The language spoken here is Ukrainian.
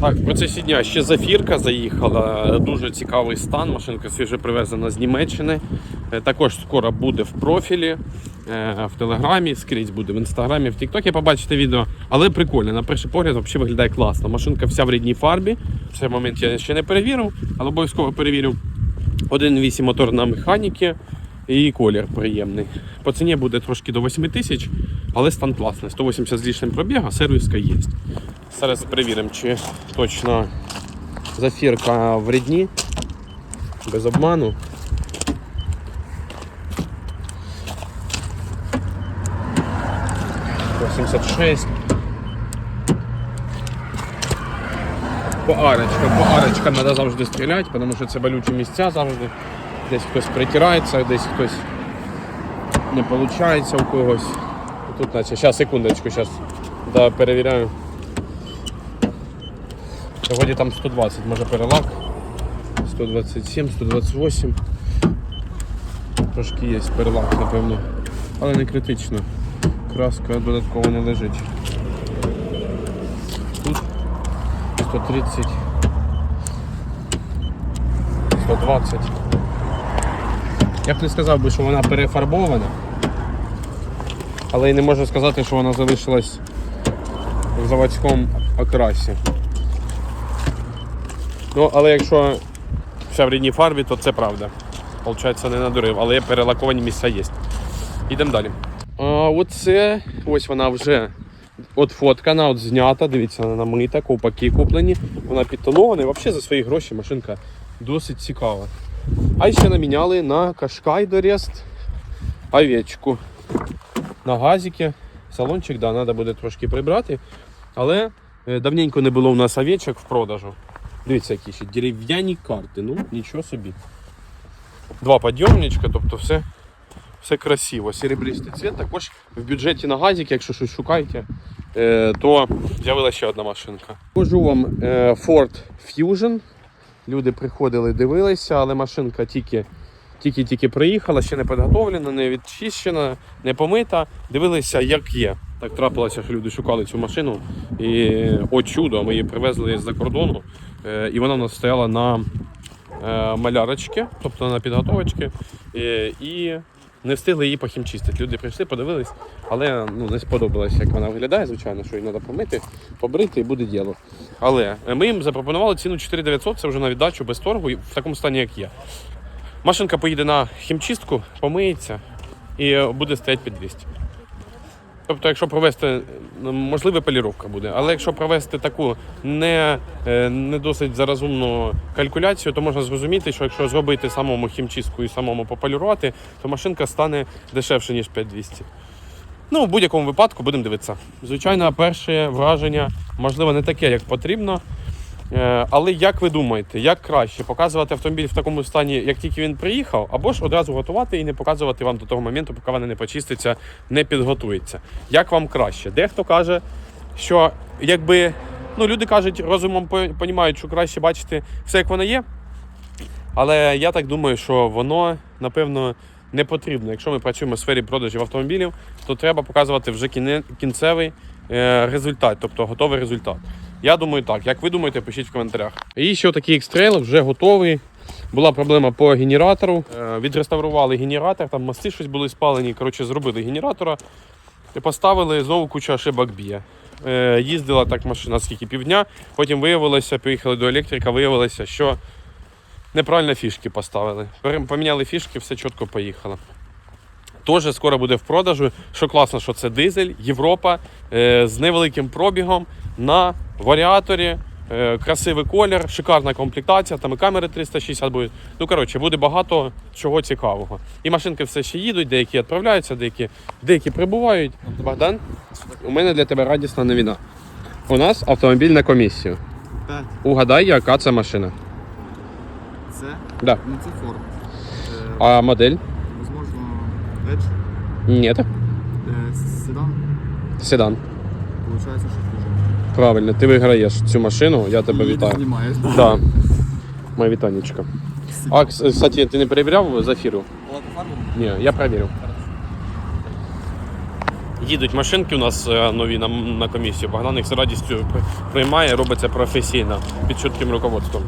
Так, в процесі дня ще зафірка заїхала. Дуже цікавий стан. Машинка свіже привезена з Німеччини. Е, Також скоро буде в профілі, е, в Телеграмі, скрізь буде в інстаграмі, в Тіктокі побачите відео. Але прикольно, на перший погляд взагалі виглядає класно. Машинка вся в рідній фарбі. В цей момент я ще не перевірив, але обов'язково перевірю. 1.8 мотор на механіки і колір приємний. По ціні буде трошки до 8 тисяч, але стан класний. 180 з лишнім пробіга, сервіска є. Зараз перевіримо, чи точно зафірка в рідні, без обману. «86». По арочкам, по арочкам треба завжди стріляти, тому що це болючі місця завжди. Десь хтось притирається, десь хтось не виходить у когось. Тут наче, зараз секундочку, зараз перевіряю. Сьогодні там 120, може перелак. 127, 128. Трошки є перелак, напевно. Але не критично. Краска додатково не лежить. Тут 130. 120. Я б не сказав би, що вона перефарбована. Але й не можу сказати, що вона залишилась в заводському окрасі. Ну, але якщо вся в рідній фарбі, то це правда. Получається, не надурив, але перелаковані місця є. Йдемо далі. А, оце, ось вона вже от фоткана, от знята, дивіться, вона намита, ковпаки куплені, вона підтонована і взагалі за свої гроші машинка досить цікава. А ще наміняли на Кашкай Дорест овечку. На газіки. Салончик, да, треба буде трошки прибрати. Але е, давненько не було у нас овечок в продажу. Дивіться, які ще дерев'яні карти. Ну, нічого собі. Два підйомничка, тобто все, все красиво. Серебристий цвіт. Також в бюджеті на газик, якщо щось шукаєте, е, то з'явилася ще одна машинка. Покажу вам е, Ford Fusion. Люди приходили, дивилися, але машинка тільки. Тільки-тільки приїхала, ще не підготовлена, не відчищена, не помита. Дивилися, як є. Так трапилося, що люди шукали цю машину. І о чудо, ми її привезли з-за кордону. Е, І вона у нас стояла на е, малярочці, тобто на підготовочці. Е, І не встигли її похімчистити. Люди прийшли, подивились, але ну, не сподобалось, як вона виглядає, звичайно, що її треба помити, побрити і буде діло. Але ми їм запропонували ціну 4900, це вже на віддачу без торгу, в такому стані, як є. Машинка поїде на хімчистку, помиється і буде стояти під 200. Тобто, якщо провести, ну, можливо, поліровка буде, але якщо провести таку не, е, не досить заразумну калькуляцію, то можна зрозуміти, що якщо зробити самому хімчистку і самому пополірувати, то машинка стане дешевше, ніж 5200. Ну, в будь-якому випадку будемо дивитися. Звичайно, перше враження, можливо, не таке, як потрібно. Е, Але як ви думаєте, як краще показувати автомобіль в такому стані, як тільки він приїхав, або ж одразу готувати і не показувати вам до того моменту, поки вона не почиститься, не підготується? Як вам краще? Дехто каже, що якби ну люди кажуть, розумом розуміють, що краще бачити все, як воно є. Але я так думаю, що воно напевно не потрібно. Якщо ми працюємо в сфері продажів автомобілів, то треба показувати вже кінцевий е, результат, тобто готовий результат. Я думаю так. Як ви думаєте, пишіть в коментарях. І ще такий X-Trail вже готовий. Була проблема по генератору. Е, Відреставрували генератор, там мости щось були спалені. Коротше, зробили генератора і поставили знову кучу ошибок б'є. Е, Їздила так машина скільки півдня. Потім виявилося, приїхали до електрика, виявилося, що неправильно фішки поставили. Поміняли фішки, все чітко поїхало. Теж скоро буде в продажу. Що класно, що це дизель, Європа е, з невеликим пробігом на варіаторі. Е, красивий колір, шикарна комплектація, там і камери 360 будуть. Ну, коротше, буде багато чого цікавого. І машинки все ще їдуть, деякі відправляються, деякі, деякі прибувають. Богдан, у мене для тебе радісна новина. У нас автомобіль на комісію. Так, Угадай, яка це машина. це, Да. ну це Ford. Е, А модель? Edge, Ні. е, седан, Седан. получається, що хуже. Правильно, ти виграєш цю машину, я тебе І вітаю. знімаєш. Да. Моє вітанечко. А, кс- кстати, ти не перевіряв зафіру? Ладно, фарбу? Ні, я перевірив. їдуть машинки у нас е, нові на, на комісію. Богдан їх з радістю при- приймає, робить це професійно, під чітким руководством.